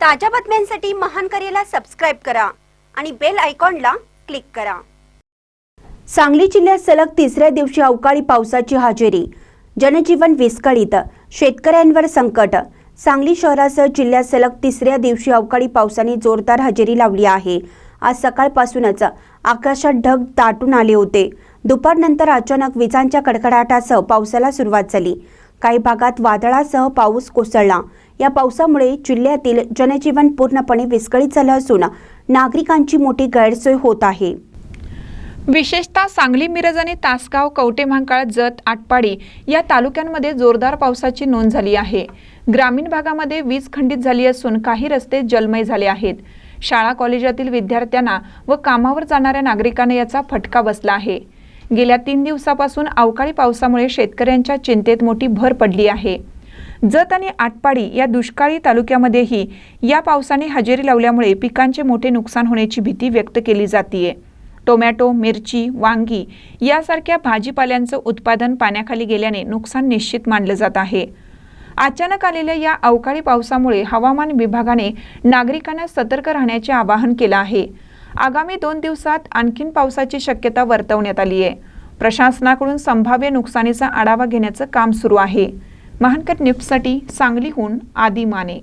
ताज्या बातम्यांसाठी महान करेला सबस्क्राईब करा आणि बेल आयकॉनला क्लिक करा. सांगली जिल्ह्यात सलग तिसऱ्या दिवशी अवकाळी पावसाची हजेरी. जनजीवन विस्कळीत. शेतकऱ्यांवर संकट. सांगली शहरासह जिल्ह्यात सलग तिसऱ्या दिवशी अवकाळी पावसाने जोरदार हजेरी लावली आहे. आज सकाळपासूनच आकाशात ढग दाटून आले होते. दुपारनंतर अचानक विजांच्या कडकडाटासह पावसाला सुरुवात झाली. काही भागात वादळासह पाऊस कोसळला. या पावसामुळे जिल्ह्यातील जनजीवन पूर्णपणे विस्कळीत झालं असून नागरिकांची मोठी गैरसोय होत आहे. विशेषतः सांगली मिरज आणि तासगाव कवटे महांकाळ जत आटपाडी या तालुक्यांमध्ये जोरदार पावसाची नोंद झाली आहे. ग्रामीण भागामध्ये वीज खंडित झाली असून काही रस्ते जलमय झाले आहेत. शाळा कॉलेजातील विद्यार्थ्यांना व कामावर जाणाऱ्या नागरिकांना याचा फटका बसला आहे. गेल्या तीन दिवसापासून अवकाळी पावसामुळे शेतकऱ्यांच्या चिंतेत मोठी भर पडली आहे. जत आणि आटपाडी या दुष्काळी तालुक्यामध्येही या पावसाने हजेरी लावल्यामुळे पिकांचे मोठे नुकसान होण्याची भीती व्यक्त केली जातीये. टोमॅटो मिरची वांगी यासारख्या भाजीपाल्यांचं उत्पादन पाण्याखाली गेल्याने नुकसान निश्चित मानलं जात आहे. अचानक आलेल्या या अवकाळी पावसामुळे हवामान विभागाने नागरिकांना सतर्क राहण्याचे आवाहन केलं आहे. आगामी दोन दिवसात आणखीन पावसाची शक्यता वर्तवण्यात आली आहे. प्रशासनाकडून संभाव्य नुकसानीचा आढावा घेण्याचं काम सुरू आहे. महानकर न्यूजसाठी सांगलीहून आदी माने.